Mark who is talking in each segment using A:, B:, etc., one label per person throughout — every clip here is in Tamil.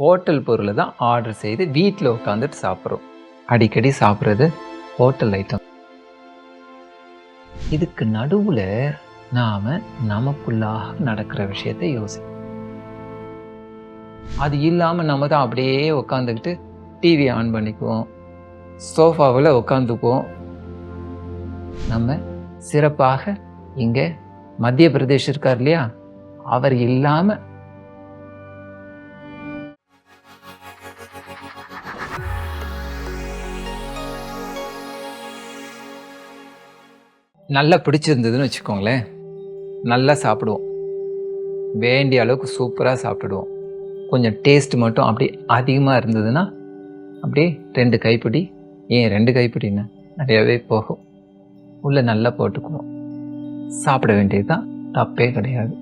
A: ஹோட்டல் பொருளை தான் ஆர்டர் செய்து வீட்டில் உட்காந்துட்டு சாப்பிட்றோம். அடிக்கடி சாப்பிட்றது ஹோட்டல் ஐட்டம் இதுக்கு நடுவில் நாம் நமக்குள்ளாக நடக்கிற விஷயத்தை யோசி அது இல்லாமல் நம்ம தான் அப்படியே உட்காந்துக்கிட்டு டிவி ஆன் பண்ணிக்குவோம். சோஃபாவில் உட்காந்துக்குவோம் நம்ம சிறப்பாக இங்கே மத்திய பிரதேஷ் இருக்கார் இல்லையா? அவர் இல்லாமல் நல்லா பிடிச்சிருந்ததுன்னு வச்சுக்கோங்களேன். நல்லா சாப்பிடுவோம். வேண்டிய அளவுக்கு சூப்பராக சாப்பிடுவோம். கொஞ்சம் டேஸ்ட் மட்டும் அப்படி அதிகமாக இருந்ததுன்னா அப்படியே ரெண்டு கைப்பிடி ஏன் ரெண்டு கைப்பிடின்னு நிறையாவே போகும். உள்ளே நல்லா போட்டுக்குவோம். சாப்பிட வேண்டியது தான் தப்பே கிடையாது.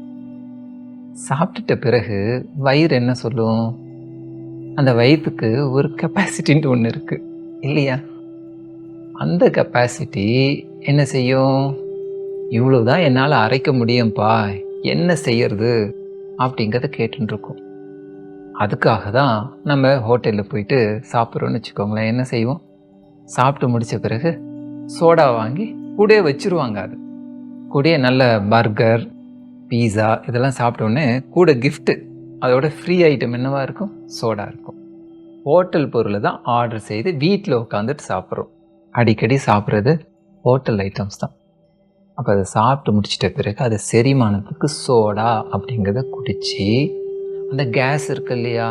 A: சாப்பிட்டுட்ட பிறகு வயிறு என்ன சொல்லும்? அந்த வயிற்றுக்கு ஒரு கெப்பாசிட்டின்ட்டு ஒன்று இருக்குது இல்லையா? அந்த கெப்பாசிட்டி என்ன செய்யும்? இவ்வளவுதான் என்னால் அரைக்க முடியும்ப்பா என்ன செய்யறது? அப்படிங்கிறத கேட்டுருக்கோம் அதுக்காக தான் நம்ம ஹோட்டலில் போயிட்டு சாப்பிட்றோன்னு வச்சுக்கோங்களேன். என்ன செய்வோம்? சாப்பிட்டு முடித்த பிறகு சோடா வாங்கி கூடயே வச்சுருவாங்க அது. கூடயே நல்ல பர்கர் பீஸா இதெல்லாம் சாப்பிட்டோன்னே கூட கிஃப்ட்டு அதோட ஃப்ரீ ஐட்டம் என்னவாக இருக்கும்? சோடா இருக்கும். ஹோட்டல் பொருளை தான் ஆர்டர் செய்து வீட்டில் உட்காந்துட்டு சாப்பிட்றோம். அடிக்கடி சாப்பிட்றது ஹோட்டல் ஐட்டம்ஸ் தான். அப்போ அதை சாப்பிட்டு முடிச்சிட்ட பிறகு அது செரிமானத்துக்கு சோடா அப்படிங்கிறத குடித்து அந்த கேஸ் இருக்கு இல்லையா?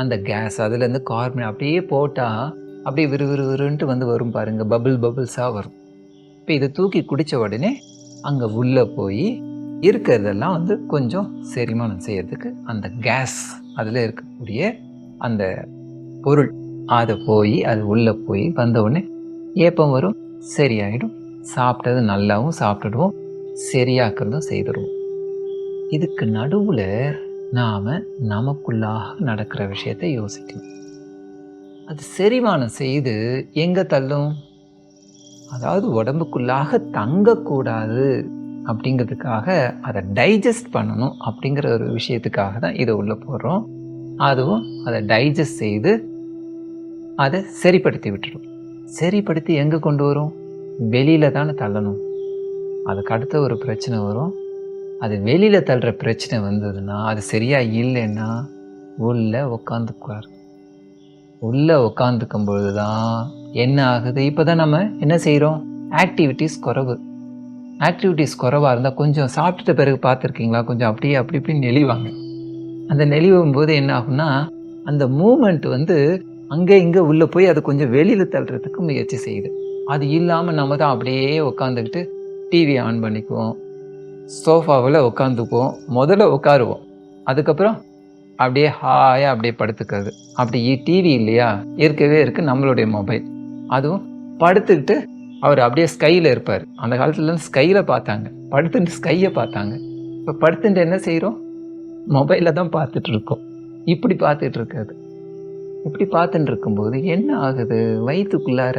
A: அந்த கேஸ் அதுலேருந்து கார்பன் அப்படியே போட்டால் அப்படியே விறுவிறுவிறுன்ட்டு வந்து வரும் பாருங்கள் பபிள் பபிள்ஸாக வரும். இப்போ இதை தூக்கி குடித்த உடனே அங்கே உள்ளே போய் இருக்கிறதெல்லாம் வந்து கொஞ்சம் செரிமானம் செய்யறதுக்கு அந்த கேஸ் அதில் இருக்கக்கூடிய அந்த பொருள். அதை போய் அது உள்ளே போய் வந்த உடனே ஏப்பம் வரும். சரியாயிடும். சாப்பிட்டது நல்லாவும் சாப்பிட்டுடுவோம். சரியாக்குறதும் செய்துடுவோம். இதுக்கு நடுவில் நாம் நமக்குள்ளாக நடக்கிற விஷயத்தை யோசிக்கணும். அது செரிமானம் செய்து எங்கே தள்ளும்? அதாவது உடம்புக்குள்ளாக தங்கக்கூடாது அப்படிங்கிறதுக்காக அதை டைஜஸ்ட் பண்ணணும் அப்படிங்கிற ஒரு விஷயத்துக்காக தான் இதை உள்ளே போடுறோம். அதுவும் அதை டைஜஸ்ட் செய்து அதை சரிப்படுத்தி விட்டுடும். சரிப்படுத்தி எங்கே கொண்டு வரும்? வெளியில் தானே தள்ளணும். அதுக்கு அடுத்த ஒரு பிரச்சனை வரும். அது வெளியில் தள்ளுற பிரச்சனை வந்ததுன்னா அது சரியாக இல்லைன்னா உள்ளே உட்காந்துக்குவார் உள்ளே உட்காந்துக்கும் பொழுது தான் என்ன ஆகுது? இப்போ தான் நம்ம என்ன செய்கிறோம் ஆக்டிவிட்டீஸ் குறைவு. ஆக்டிவிட்டீஸ் குறைவாக இருந்தால் கொஞ்சம் சாப்பிட்டுட்ட பிறகு பார்த்துருக்கீங்களா? கொஞ்சம் அப்படியே அப்படி இப்படி நெளிவாங்க. அந்த நெளிவும் போது என்ன ஆகும்னா அந்த மூமெண்ட் வந்து அங்கே இங்கே உள்ளே போய் அது கொஞ்சம் வெளியில் தள்ளுறதுக்கு முயற்சி செய்யுது. அது இல்லாமல் நம்ம தான் அப்படியே உட்காந்துக்கிட்டு டிவி ஆன் பண்ணிக்குவோம். சோஃபாவில் உட்காந்துக்குவோம் முதல்ல உட்காருவோம் அதுக்கப்புறம் அப்படியே ஹாயாக அப்படியே படுத்துக்கிறது. அப்படி டிவி இல்லையா? இருக்கவே இருக்குது நம்மளுடைய மொபைல் அதுவும் படுத்துக்கிட்டு அவர் அப்படியே ஸ்கையில் இருப்பார். அந்த காலத்துலேருந்து ஸ்கையில் பார்த்தாங்க. படுத்துட்டு ஸ்கையை பார்த்தாங்க. இப்போ படுத்துட்டு என்ன செய்கிறோம் மொபைலில் தான் பார்த்துட்ருக்கோம் இப்படி பார்த்துட்டு இருக்கிறது. இப்படி பார்த்துட்டு இருக்கும்போது என்ன ஆகுது? வயிற்றுக்குள்ளார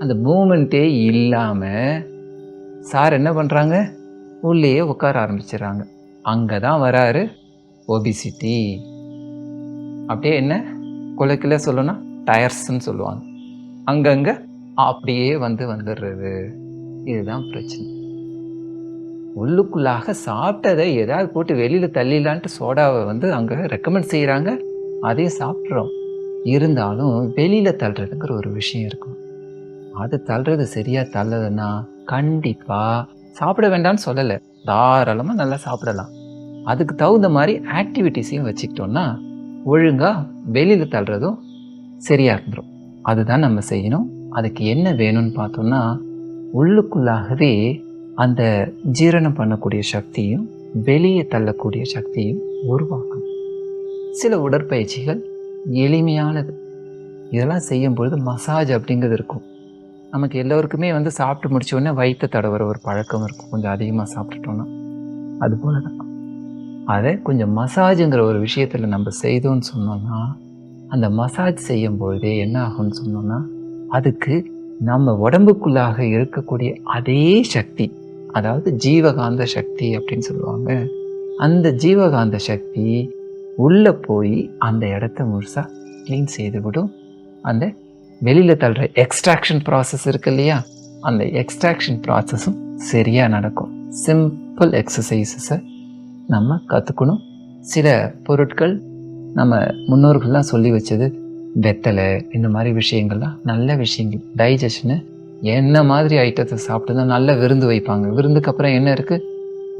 A: அந்த மூமெண்ட்டே இல்லாமல் சார் என்ன பண்ணுறாங்க உள்ளேயே உட்கார ஆரம்பிச்சிடுறாங்க. அங்கே தான் வராரு ஒபிசிட்டி அப்படியே என்ன? குலைக்கில் சொல்லணும்னா டயர்ஸ்ன்னு சொல்லுவாங்க. அங்கங்கே அப்படியே வந்து வந்துடுறது. இதுதான் பிரச்சனை. உள்ளுக்குள்ளாக சாப்பிட்டதை ஏதாவது போட்டு வெளியில் தள்ளிடலான்ட்டு சோடாவை வந்து அங்கே ரெக்கமெண்ட் செய்கிறாங்க அதையும் சாப்பிட்றோம். இருந்தாலும் வெளியில் தள்ளுறதுங்கிற ஒரு விஷயம் இருக்கும். அது தள்ளுறது சரியாக தள்ளதுன்னா கண்டிப்பாக சாப்பிட வேண்டாம்னு சொல்லலை. தாராளமாக நல்லா சாப்பிடலாம். அதுக்கு தகுந்த மாதிரி ஆக்டிவிட்டீஸையும் வச்சுக்கிட்டோம்னா ஒழுங்காக வெளியில் தள்ளுறதும் சரியாக இருந்துடும் அதுதான் நம்ம செய்யணும். அதுக்கு என்ன வேணும்னு பார்த்தோம்னா உள்ளுக்குள்ளாகவே அந்த ஜீரணம் பண்ணக்கூடிய சக்தியும் வெளியே தள்ளக்கூடிய சக்தியும் உருவாக்கணும். சில உடற்பயிற்சிகள் எளிமையானது. இதெல்லாம் செய்யும் பொழுது மசாஜ் அப்படிங்கிறது இருக்கும். நமக்கு எல்லோருக்குமே வந்து சாப்பிட்டு முடிச்ச வயிற்று தடவுற ஒரு பழக்கம் இருக்கும். கொஞ்சம் அதிகமாக சாப்பிட்டுட்டோன்னா அது போல தான் அதை கொஞ்சம் மசாஜுங்கிற ஒரு விஷயத்தில் நம்ம செய்தோம்னு சொன்னோம்னா அந்த மசாஜ் செய்யும் பொழுதே என்ன ஆகும்னு சொன்னோம்னா அதுக்கு நம்ம உடம்புக்குள்ளாக இருக்கக்கூடிய அதே சக்தி அதாவது ஜீவகாந்த சக்தி அப்படின்னு சொல்லுவாங்க. அந்த ஜீவகாந்த சக்தி உள்ளே போய் அந்த இடத்த முழுசாக க்ளீன் செய்து விடும் அந்த வெளியில் தள்ளுற எக்ஸ்ட்ராக்ஷன் ப்ராசஸ் இருக்கு இல்லையா? அந்த எக்ஸ்ட்ராக்ஷன் ப்ராசஸும் சரியாக நடக்கும். சிம்பிள் எக்ஸசைசஸை நம்ம கற்றுக்கணும் சில பொருட்கள் நம்ம முன்னோர்கள்லாம் சொல்லி வச்சது வெத்தலை இந்த மாதிரி விஷயங்கள்லாம் நல்ல விஷயங்கள். டைஜஷனு என்ன மாதிரி ஐட்டத்தை சாப்பிட்டு தான் நல்ல விருந்து வைப்பாங்க. விருந்துக்கு அப்புறம் என்ன இருக்குது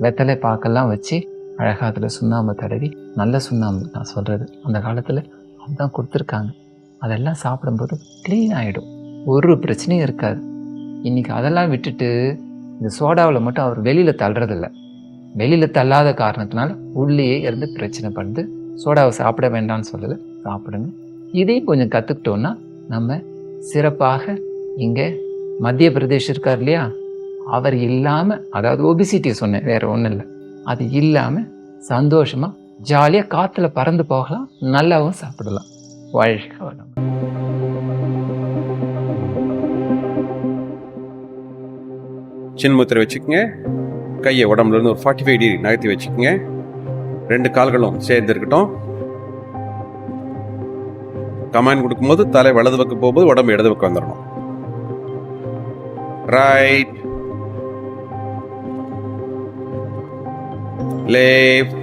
A: வெத்தலை பாக்கெல்லாம் வச்சு அழகாக அதில் சுண்ணாம்பு தடவி நல்ல சுண்ணாம்பு நான் சொல்கிறது அந்த காலத்தில் அதுதான் கொடுத்துருக்காங்க. அதெல்லாம் சாப்பிடும்போது க்ளீன் ஆகிடும் ஒரு பிரச்சனையும் இருக்காது. இன்றைக்கி அதெல்லாம் விட்டுட்டு இந்த சோடாவில் மட்டும் அவர் வெளியில் தள்ளுறதில்ல. வெளியில் தள்ளாத காரணத்தினால உள்ளேயே இருந்து பிரச்சனை பண்ணுது சோடாவை சாப்பிட வேண்டாம்னு சொல்லலை சாப்பிடுங்க. இதையும் கொஞ்சம் கற்றுக்கிட்டோன்னா நம்ம சிறப்பாக இங்கே மத்திய பிரதேஷ் இருக்கார் இல்லையா? அவர் இல்லாமல் அதாவது ஒபிசிட்டி சொன்னேன் வேறு ஒன்றும் இல்லை. அது இல்லாமல் சந்தோஷமாக ஜாலியாக காற்றுல பறந்து போகலாம் நல்லாவும் சாப்பிடலாம். வாழ்க வளம்
B: சின்முத்திரை வச்சுக்கோங்க. கையை உடம்புல இருந்து ஒரு ஃபார்ட்டி ஃபைவ் டிகிரி நகர்த்தி வச்சுக்கோங்க. ரெண்டு கால்களும் சேர்ந்து இருக்கட்டும். கமாண்ட் கொடுக்கும்போது தலை வலது பக்கம் போகும்போது உடம்பு இடது பக்கம் வந்துடணும். Right left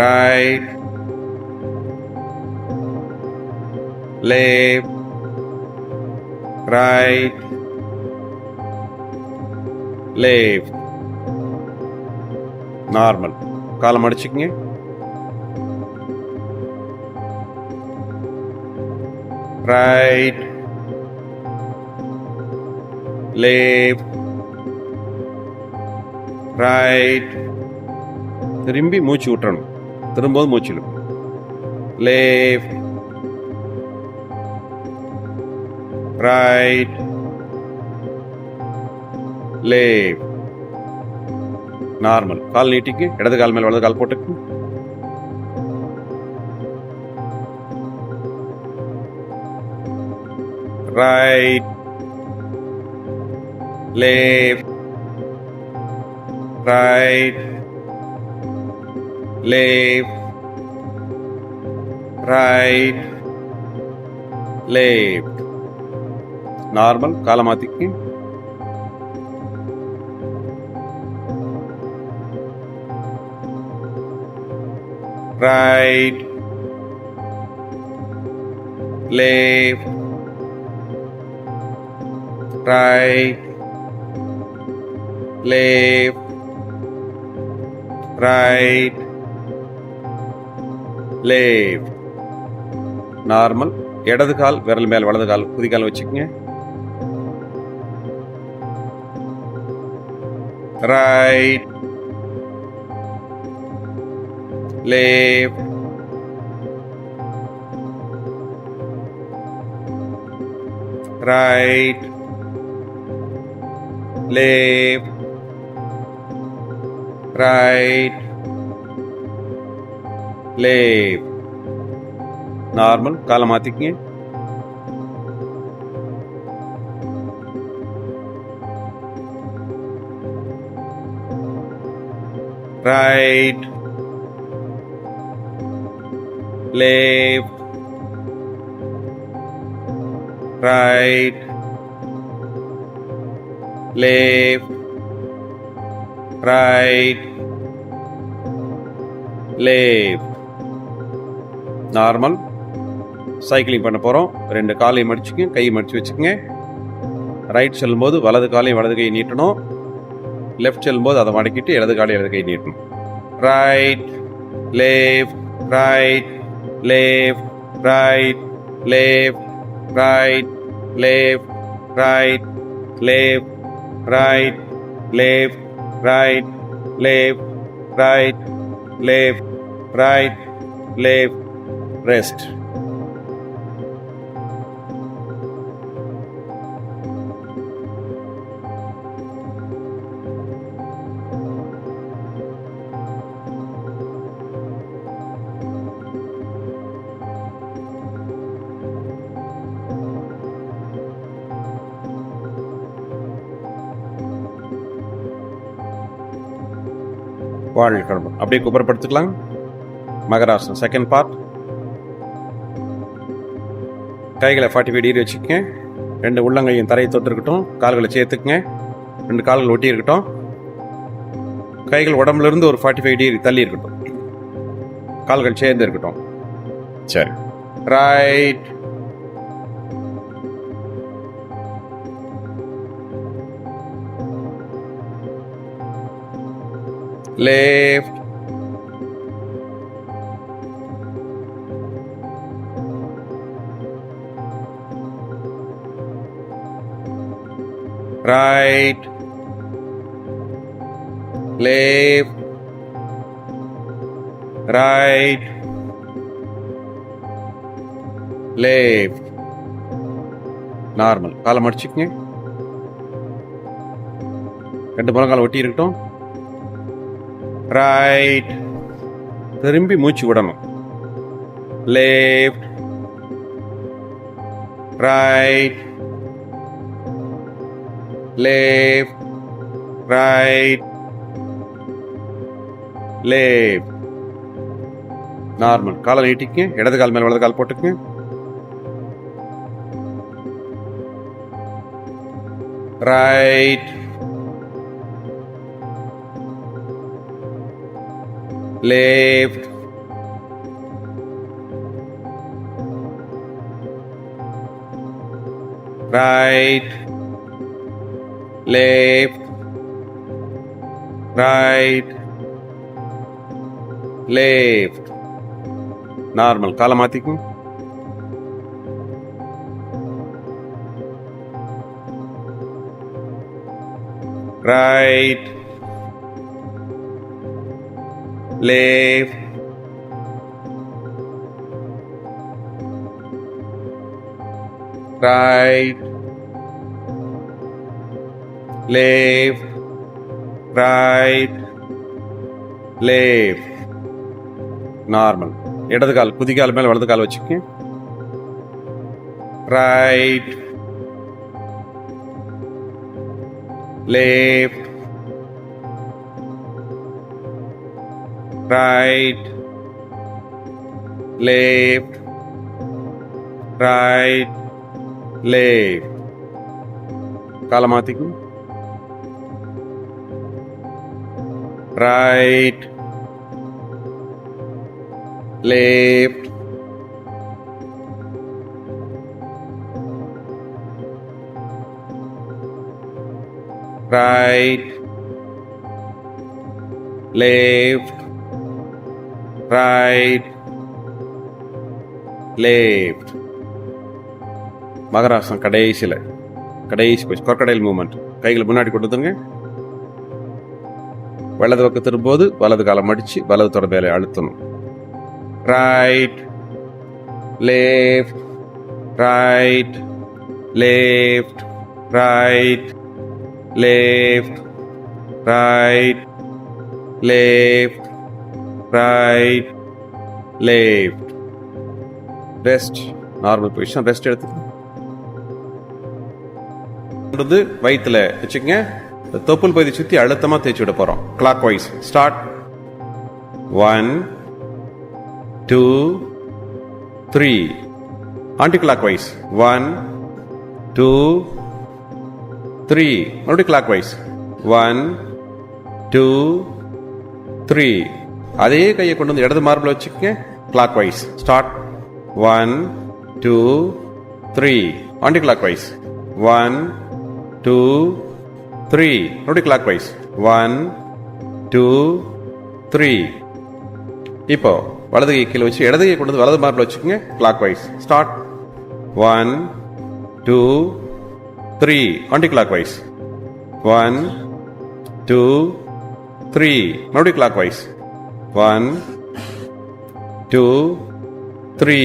B: right left right left normal காலம் அடிச்சுக்கங்க ரைட் left ரைட் திரும்பி மூச்சு விட்டுறணும் திரும்பவும் மூச்சு இழுக்கும். லேஃப்ட் ரைட் லேஃப்ட் நார்மல் கால் நீட்டிக்கு இடது கால் மேல் வலது கால் போட்டுக்கு. Right left right, left, right, left. Normal, kalamatik ki. Right, left, right, left. Right, left. Normal இடது கால் விரல் மேல் வலது கால் குதிகால் வச்சுக்கோங்க. Right left right. Left right, left. Normal, column आतिकें right, left, right, left, right, left normal cycling பண்ண போகிறோம் ரெண்டு காலையும் மடிச்சுக்கங்க கையை மடித்து வச்சுக்கோங்க. ரைட் செல்லும்போது வலது காலையும் வலது கையை நீட்டணும். லெஃப்ட் செல்லும்போது அதை மடக்கிட்டு இடது காலை இடது கை நீட்டணும். Right left right left right left right left right left right left right left right left right, left, rest. பாடல் கடமை அப்படியே குப்பரப்படுத்திக்கலாம் மகராசன் செகண்ட் பார்ட் கைகளை ஃபார்ட்டி ஃபைவ் டிகிரி வச்சுக்கங்க. ரெண்டு உள்ளங்கையும் தரையை தொட்டு இருக்கட்டும் கால்களை சேர்த்துக்குங்க. ரெண்டு கால்கள் ஒட்டி இருக்கட்டும் கைகள் உடம்புலேருந்து ஒரு ஃபார்ட்டி ஃபைவ் டிகிரி தள்ளி இருக்கட்டும் கால்கள் சேர்ந்து இருக்கட்டும். சரி. Right left. Right left right left. Normal காலை மடிச்சுக்கங்க. ரெண்டு முழங்கால் ஒட்டி இருக்கட்டும். ரைட் திரும்பி மூச்சு விடணும். Left right left right left normal காலை நீட்டிக்க இடது கால் மேல வலது கால் போட்டுக்குங்க. Right left. Right. Left right left normal காலை மாத்திக்கும் right left right left right. Left normal இடது கால் குதிகால் மேல வலது கால் வச்சுக்க right left right. Left right. Left காலை மாத்திக்கும் right left right left right left. மகராசம் கடைசியில் கடைசி போய் கொர்க்கடைல் மூமெண்ட் கைகளை முன்னாடி கொண்டு வலது பக்கம் திரும்போது வலது காலம் அடித்து வலது தொட அழுத்தணும். Right left right left right left right left right left rest normal position rest எடுத்துக்கணும். வயிற்றுல வச்சுக்கோங்க. இந்த தொப்புள் பகுதி சுற்றி அழுத்தமாக தேய்ச்சி விட போகிறோம் clockwise start one two three anticlockwise one two three மறுபடியும் clock wise one two three அதே கையை கொண்டு வந்து இடது மார்பில் வச்சுக்க clockwise start one two three anticlockwise one two three naughty clock wise one two three இப்போ வலது கை கீழே வச்சு இடது கை கொண்டு வந்து வலது மார்பில் வச்சுக்கோங்க. Clockwise start one two three anticlockwise one two three மறுபடியும் clock wise one two three